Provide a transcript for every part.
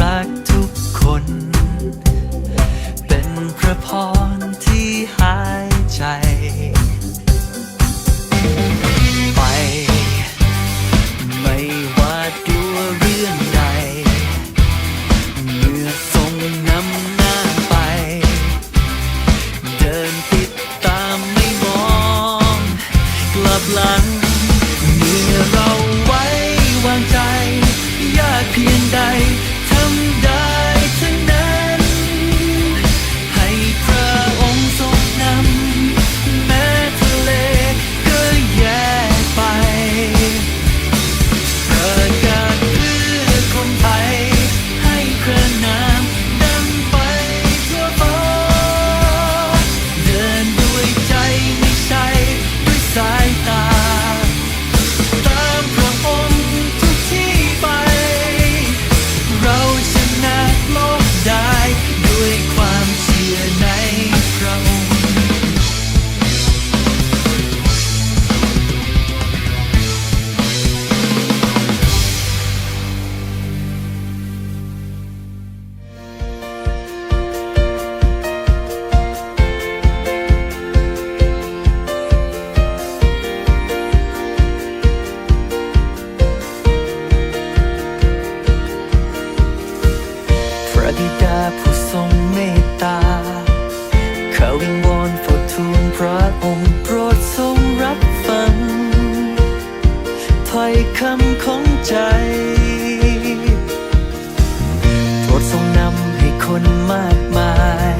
รักทุกคน เป็นพระพรที่หายใจ ไป ไม่ว่าตัวเรื่องใด เมื่อทรงนำหน้าไป เดินติดตามไม่มอง กลับหลังมือเราไว้วางใจ ยากเพียงใดำของใจ โปรดทรงนำให้คนมากมาย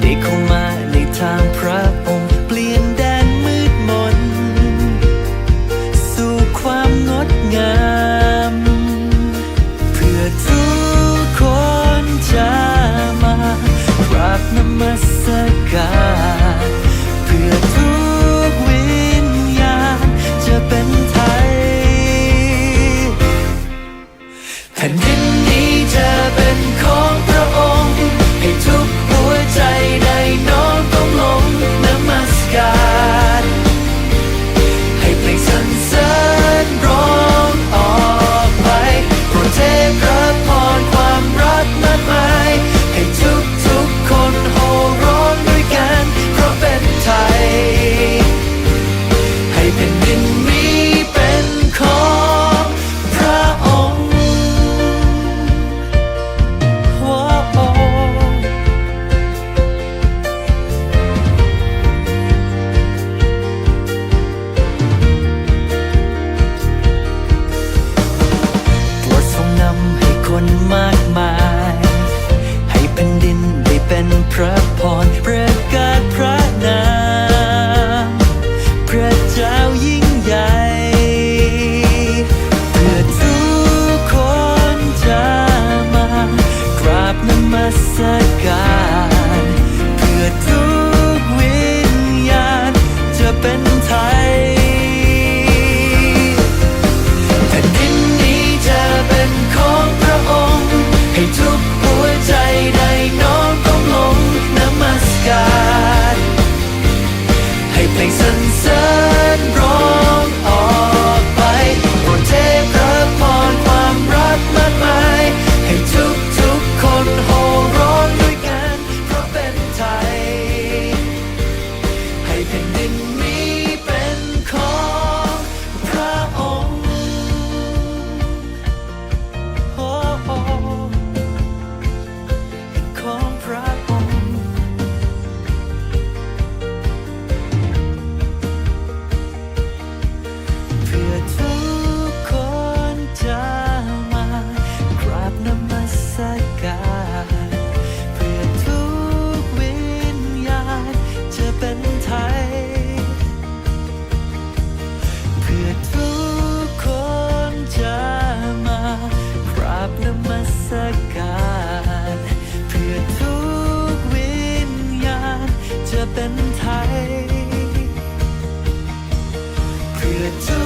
ได้เข้ามาในทางพระองค์เปลี่ยนแดนมืดมน สู่ความงดงาม เพื่อทุกคนจะมากราบนมัสการ to